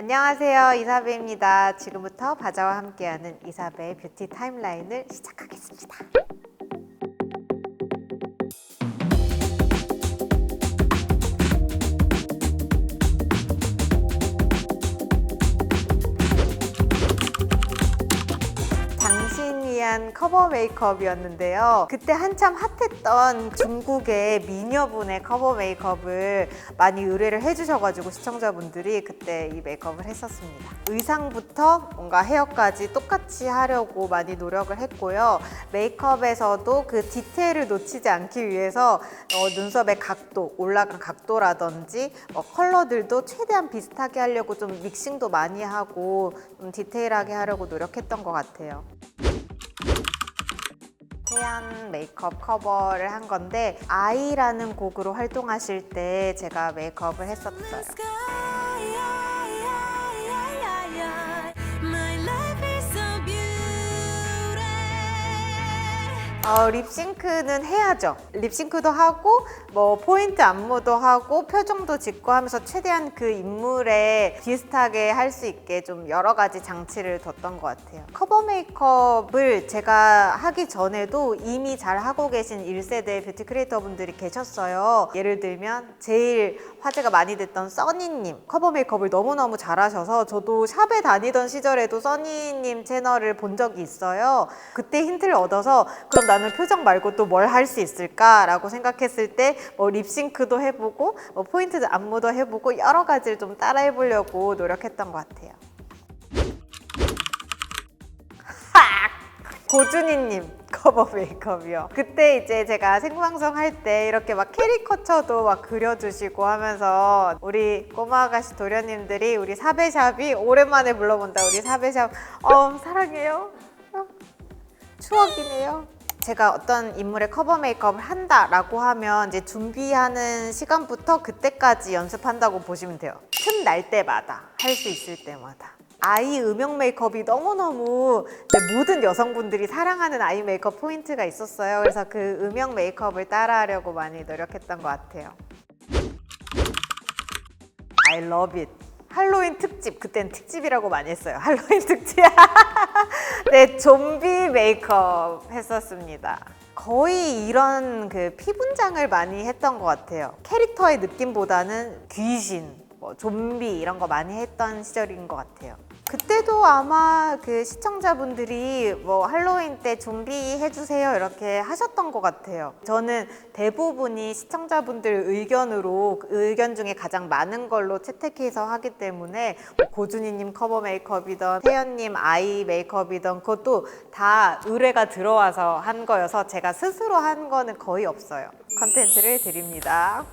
안녕하세요. 이사배입니다. 지금부터 바자와 함께하는 이사배의 뷰티 타임라인을 시작하겠습니다. 위한 커버 메이크업이었는데요. 그때 한참 핫했던 중국의 미녀분의 커버 메이크업을 많이 의뢰를 해주셔가지고 시청자분들이 그때 이 메이크업을 했었습니다. 의상부터 뭔가 헤어까지 똑같이 하려고 많이 노력을 했고요. 메이크업에서도 그 디테일을 놓치지 않기 위해서 어, 눈썹의 각도, 올라간 각도라든지 어, 컬러들도 최대한 비슷하게 하려고 좀 믹싱도 많이 하고 좀 디테일하게 하려고 노력했던 것 같아요. 태연 메이크업 커버를 한 건데 아이라는 곡으로 활동하실 때 제가 메이크업을 했었어요. 어, 립싱크는 해야죠. 립싱크도 하고 뭐 포인트 안무도 하고 표정도 짓고 하면서 최대한 그 인물에 비슷하게 할 수 있게 좀 여러 가지 장치를 뒀던 것 같아요. 커버 메이크업을 제가 하기 전에도 이미 잘 하고 계신 1세대 뷰티 크리에이터 분들이 계셨어요. 예를 들면 제일 화제가 많이 됐던 써니님 커버 메이크업을 너무너무 잘하셔서 저도 샵에 다니던 시절에도 써니님 채널을 본 적이 있어요. 그때 힌트를 얻어서 그럼 나는 표정 말고 또 뭘 할 수 있을까라고 생각했을 때 뭐 립싱크도 해보고 뭐 포인트 안무도 해보고 여러 가지를 좀 따라해 보려고 노력했던 것 같아요. 고준희님 커버 메이크업이요. 그때 이제 제가 생방송 할 때 이렇게 막 캐리커처도 막 그려주시고 하면서 우리 꼬마 아가씨 도련님들이 우리 사배샵이 오랜만에 불러본다. 우리 사배샵 어 사랑해요. 어, 추억이네요. 제가 어떤 인물의 커버 메이크업을 한다라고 하면 이제 준비하는 시간부터 그때까지 연습한다고 보시면 돼요. 틈 날 때마다 할 수 있을 때마다. 아이 음영 메이크업이 너무너무 모든 여성분들이 사랑하는 아이 메이크업 포인트가 있었어요. 그래서 그 음영 메이크업을 따라하려고 많이 노력했던 것 같아요. I love it. 할로윈 특집, 그땐 특집이라고 많이 했어요. 할로윈 특집. 네, 좀비 메이크업 했었습니다. 거의 이런 그 피분장을 많이 했던 것 같아요. 캐릭터의 느낌보다는 귀신, 뭐 좀비 이런 거 많이 했던 시절인 것 같아요. 그때도 아마 그 시청자분들이 뭐 할로윈 때 좀비 해주세요 이렇게 하셨던 것 같아요. 저는 대부분이 시청자분들 의견으로 그 의견 중에 가장 많은 걸로 채택해서 하기 때문에 뭐 고준희님 커버 메이크업이던 태연님 아이 메이크업이던 그것도 다 의뢰가 들어와서 한 거여서 제가 스스로 한 거는 거의 없어요. 컨텐츠를 드립니다.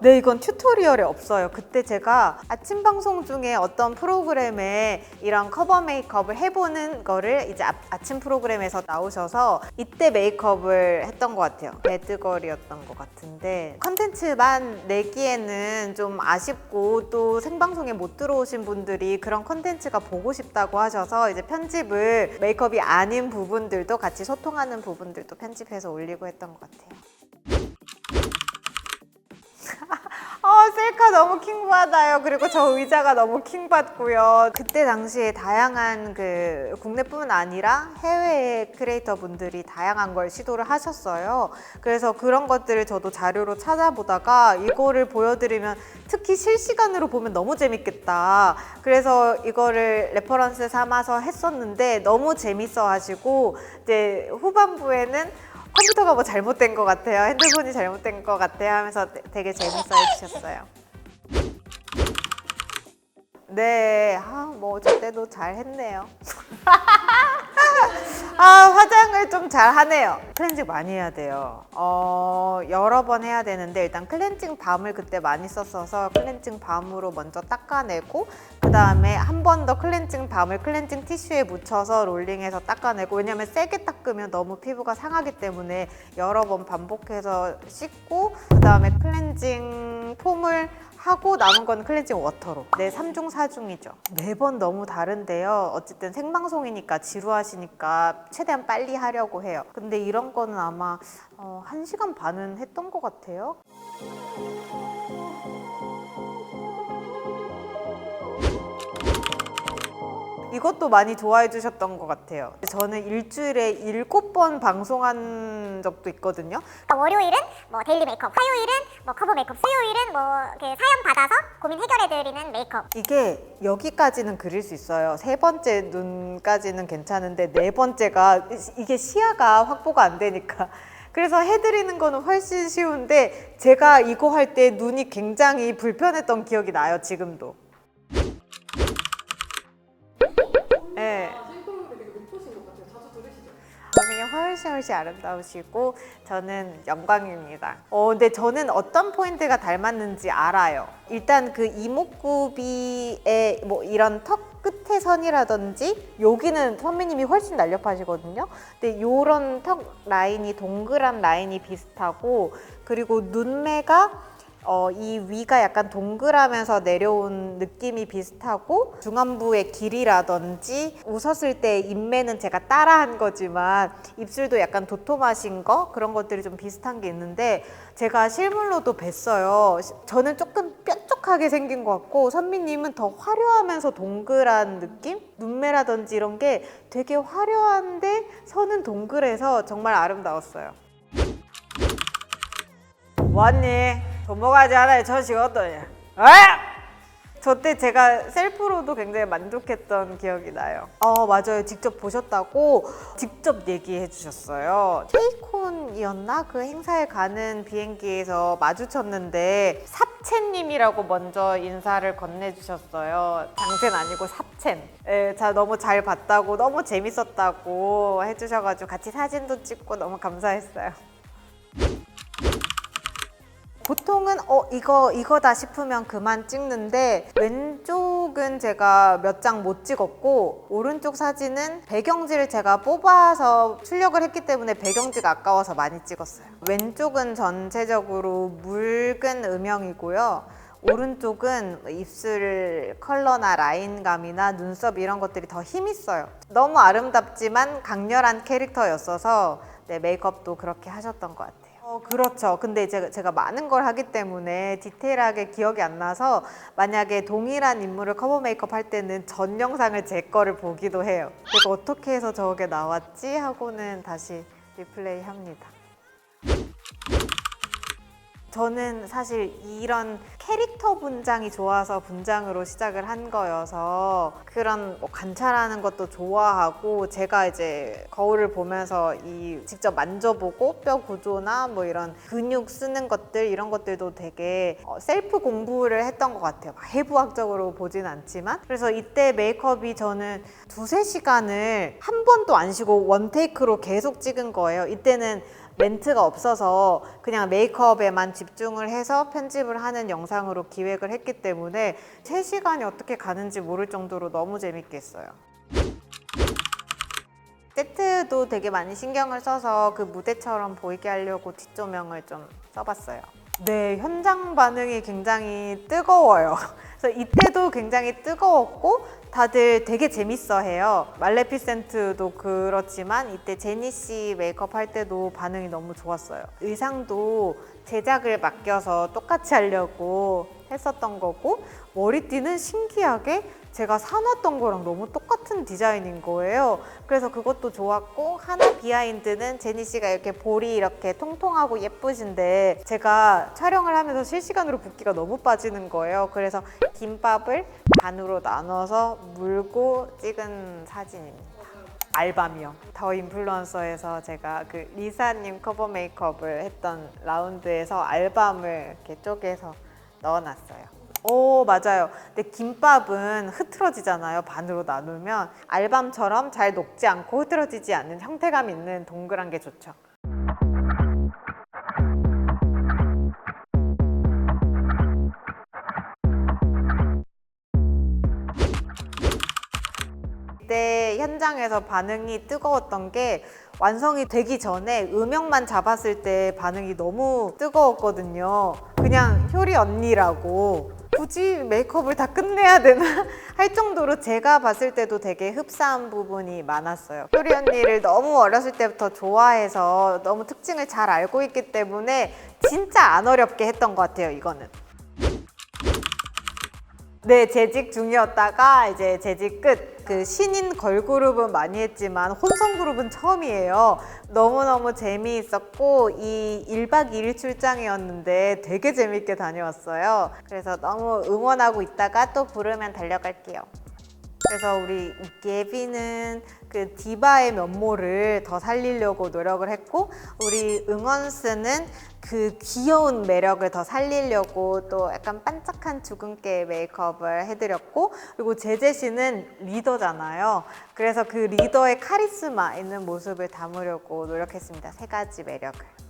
네, 이건 튜토리얼에 없어요. 그때 제가 아침 방송 중에 어떤 프로그램에 이런 커버 메이크업을 해보는 거를 이제 아, 침 프로그램에서 나오셔서 이때 메이크업을 했던 것 같아요. 배드걸이었던 것 같은데 컨텐츠만 내기에는 좀 아쉽고 또 생방송에 못 들어오신 분들이 그런 컨텐츠가 보고 싶다고 하셔서 이제 편집을 메이크업이 아닌 부분들도 같이 소통하는 부분들도 편집해서 올리고 했던 것 같아요. 셀카 너무 킹받아요. 그리고 저 의자가 너무 킹받고요. 그때 당시에 다양한 그 국내뿐만 아니라 해외의 크리에이터 분들이 다양한 걸 시도를 하셨어요. 그래서 그런 것들을 저도 자료로 찾아보다가 이거를 보여드리면 특히 실시간으로 보면 너무 재밌겠다. 그래서 이거를 레퍼런스 삼아서 했었는데 너무 재밌어 하시고 이제 후반부에는 컴퓨터가 뭐 잘못된 것 같아요. 핸드폰이 잘못된 것 같아요. 하면서 되게 재밌어 해주셨어요. 네, 아, 뭐, 저 때도 잘 했네요. 아, 화장을 좀 잘 하네요. 클렌징 많이 해야 돼요. 어, 여러 번 해야 되는데, 일단 클렌징 밤을 그때 많이 썼어서 클렌징 밤으로 먼저 닦아내고, 그 다음에 한 번 더 클렌징 밤을 클렌징 티슈에 묻혀서 롤링해서 닦아내고, 왜냐면 세게 닦으면 너무 피부가 상하기 때문에 여러 번 반복해서 씻고, 그 다음에 클렌징 폼을 하고 남은 건 클렌징 워터로. 네, 3중 4중이죠. 매번 너무 다른데요. 어쨌든 생방송이니까 지루하시니까 최대한 빨리 하려고 해요. 근데 이런 거는 아마 어, 1시간 반은 했던 것 같아요. 이것도 많이 좋아해 주셨던 것 같아요. 저는 일주일에 일곱 번 방송한 적도 있거든요. 그러니까 월요일은 뭐 데일리 메이크업, 화요일은 뭐 커버 메이크업, 수요일은 뭐그 사연 받아서 고민 해결해드리는 메이크업. 이게 여기까지는 그릴 수 있어요. 세 번째 눈까지는 괜찮은데 네 번째가 이게 시야가 확보가 안 되니까. 그래서 해드리는 거는 훨씬 쉬운데 제가 이거 할 때 눈이 굉장히 불편했던 기억이 나요. 지금도. 훨씬 훨씬 아름다우시고 저는 영광입니다. 어, 근데 저는 어떤 포인트가 닮았는지 알아요. 일단 그 이목구비의 뭐 이런 턱 끝의 선이라든지 여기는 선배님이 훨씬 날렵하시거든요. 근데 요런 턱 라인이 동그란 라인이 비슷하고 그리고 눈매가 어, 이 위가 약간 동그라면서 내려온 느낌이 비슷하고 중안부의 길이라든지 웃었을 때 입매는 제가 따라한 거지만 입술도 약간 도톰하신 거 그런 것들이 좀 비슷한 게 있는데 제가 실물로도 뵀어요. 시- 저는 조금 뾰족하게 생긴 것 같고 선미님은 더 화려하면서 동그란 느낌? 눈매라든지 이런 게 되게 화려한데 선은 동그래서 정말 아름다웠어요. 왔니? 돈 먹어야지 하나에 천씩 어떠냐? 아! 저때 제가 셀프로도 굉장히 만족했던 기억이 나요. 어, 맞아요. 직접 보셨다고 직접 얘기해 주셨어요. 케이콘이었나? 그 행사에 가는 비행기에서 마주쳤는데 삽첸님이라고 먼저 인사를 건네주셨어요. 장첸 아니고 삽첸. 예, 자, 너무 잘 봤다고, 너무 재밌었다고 해주셔가지고 같이 사진도 찍고 너무 감사했어요. 보통은 어 이거 이거다 싶으면 그만 찍는데 왼쪽은 제가 몇 장 못 찍었고 오른쪽 사진은 배경지를 제가 뽑아서 출력을 했기 때문에 배경지가 아까워서 많이 찍었어요. 왼쪽은 전체적으로 묽은 음영이고요. 오른쪽은 입술 컬러나 라인감이나 눈썹 이런 것들이 더 힘있어요. 너무 아름답지만 강렬한 캐릭터였어서 네, 메이크업도 그렇게 하셨던 것 같아요. 어, 그렇죠. 근데 제가, 제가 많은 걸 하기 때문에 디테일하게 기억이 안 나서 만약에 동일한 인물을 커버 메이크업 할 때는 전 영상을 제 거를 보기도 해요. 내가 어떻게 해서 저게 나왔지? 하고는 다시 리플레이 합니다. 저는 사실 이런 캐릭터 분장이 좋아서 분장으로 시작을 한 거여서 그런 뭐 관찰하는 것도 좋아하고 제가 이제 거울을 보면서 이 직접 만져보고 뼈 구조나 뭐 이런 근육 쓰는 것들 이런 것들도 되게 어, 셀프 공부를 했던 것 같아요. 막 해부학적으로 보진 않지만 그래서 이때 메이크업이 저는 두세 시간을 한 번도 안 쉬고 원테이크로 계속 찍은 거예요. 이때는 멘트가 없어서 그냥 메이크업에만 집중을 해서 편집을 하는 영상으로 기획을 했기 때문에 3시간이 어떻게 가는지 모를 정도로 너무 재밌게 했어요. 세트도 되게 많이 신경을 써서 그 무대처럼 보이게 하려고 뒷조명을 좀 써봤어요. 네, 현장 반응이 굉장히 뜨거워요. 그래서 이때도 굉장히 뜨거웠고 다들 되게 재밌어 해요. 말레피센트도 그렇지만 이때 제니 씨 메이크업 할 때도 반응이 너무 좋았어요. 의상도 제작을 맡겨서 똑같이 하려고 했었던 거고 머리띠는 신기하게 제가 사놨던 거랑 너무 똑같은 디자인인 거예요. 그래서 그것도 좋았고 하나 비하인드는 제니 씨가 이렇게 볼이 이렇게 통통하고 예쁘신데 제가 촬영을 하면서 실시간으로 붓기가 너무 빠지는 거예요. 그래서 김밥을 반으로 나눠서 물고 찍은 사진입니다. 알밤이요. 더 인플루언서에서 제가 그 리사님 커버 메이크업을 했던 라운드에서 알밤을 이렇게 쪼개서 넣어놨어요. 오 맞아요. 근데 김밥은 흐트러지잖아요. 반으로 나누면 알밤처럼 잘 녹지 않고 흐트러지지 않는 형태감 있는 동그란 게 좋죠. 그때 현장에서 반응이 뜨거웠던 게 완성이 되기 전에 음영만 잡았을 때 반응이 너무 뜨거웠거든요. 그냥 효리 언니라고 굳이 메이크업을 다 끝내야 되나 할 정도로 제가 봤을 때도 되게 흡사한 부분이 많았어요. 효리 언니를 너무 어렸을 때부터 좋아해서 너무 특징을 잘 알고 있기 때문에 진짜 안 어렵게 했던 것 같아요, 이거는. 네, 재직 중이었다가 이제 재직 끝. 그 신인 걸그룹은 많이 했지만 혼성 그룹은 처음이에요. 너무너무 재미있었고 이 1박 2일 출장이었는데 되게 재밌게 다녀왔어요. 그래서 너무 응원하고 있다가 또 부르면 달려갈게요. 그래서 우리 예비는 그 디바의 면모를 더 살리려고 노력을 했고 우리 응원스는 그 귀여운 매력을 더 살리려고 또 약간 반짝한 주근깨 메이크업을 해드렸고 그리고 제제 씨는 리더잖아요. 그래서 그 리더의 카리스마 있는 모습을 담으려고 노력했습니다. 세 가지 매력을.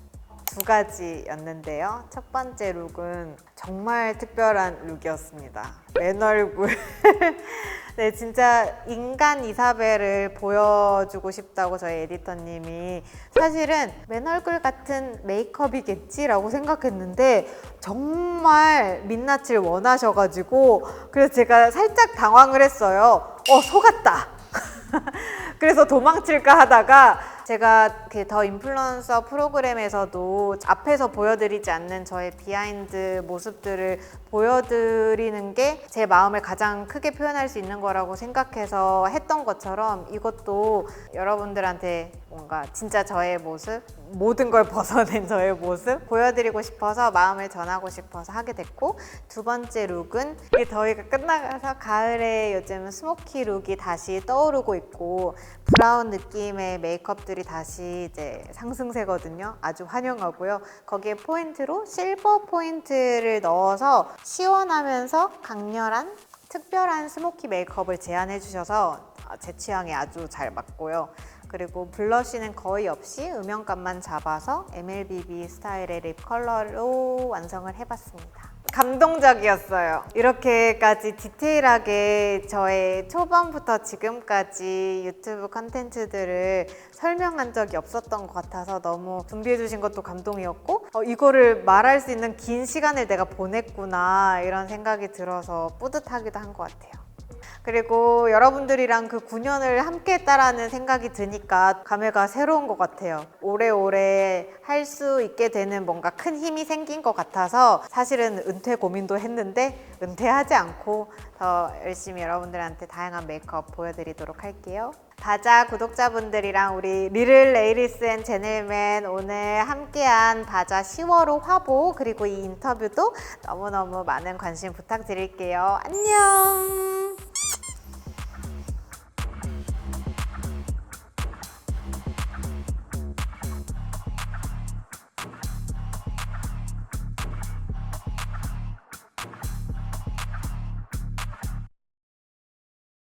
두 가지였는데요. 첫 번째 룩은 정말 특별한 룩이었습니다. 맨 얼굴. 네, 진짜 인간 이사벨을 보여주고 싶다고 저희 에디터님이 사실은 맨 얼굴 같은 메이크업이겠지라고 생각했는데 정말 민낯을 원하셔가지고 그래서 제가 살짝 당황을 했어요. 어, 속았다. 그래서 도망칠까 하다가 제가 그 더 인플루언서 프로그램에서도 앞에서 보여드리지 않는 저의 비하인드 모습들을 보여드리는 게 제 마음을 가장 크게 표현할 수 있는 거라고 생각해서 했던 것처럼 이것도 여러분들한테 뭔가 진짜 저의 모습 모든 걸 벗어낸 저의 모습 보여드리고 싶어서 마음을 전하고 싶어서 하게 됐고 두 번째 룩은 이 더위가 끝나가서 가을에 요즘 스모키 룩이 다시 떠오르고 있고 브라운 느낌의 메이크업들이 다시 이제 상승세거든요. 아주 환영하고요. 거기에 포인트로 실버 포인트를 넣어서 시원하면서 강렬한 특별한 스모키 메이크업을 제안해 주셔서 제 취향에 아주 잘 맞고요. 그리고 블러쉬는 거의 없이 음영감만 잡아서 MLBB 스타일의 립 컬러로 완성을 해봤습니다. 감동적이었어요. 이렇게까지 디테일하게 저의 초반부터 지금까지 유튜브 컨텐츠들을 설명한 적이 없었던 것 같아서 너무 준비해주신 것도 감동이었고, 어, 이거를 말할 수 있는 긴 시간을 내가 보냈구나, 이런 생각이 들어서 뿌듯하기도 한 것 같아요. 그리고 여러분들이랑 그 9년을 함께 했다라는 생각이 드니까 감회가 새로운 것 같아요. 오래오래 할 수 있게 되는 뭔가 큰 힘이 생긴 것 같아서 사실은 은퇴 고민도 했는데 은퇴하지 않고 더 열심히 여러분들한테 다양한 메이크업 보여드리도록 할게요. 바자 구독자분들이랑 우리 리를 레이리스 앤 제넬맨 오늘 함께한 바자 10월호 화보 그리고 이 인터뷰도 너무너무 많은 관심 부탁드릴게요. 안녕!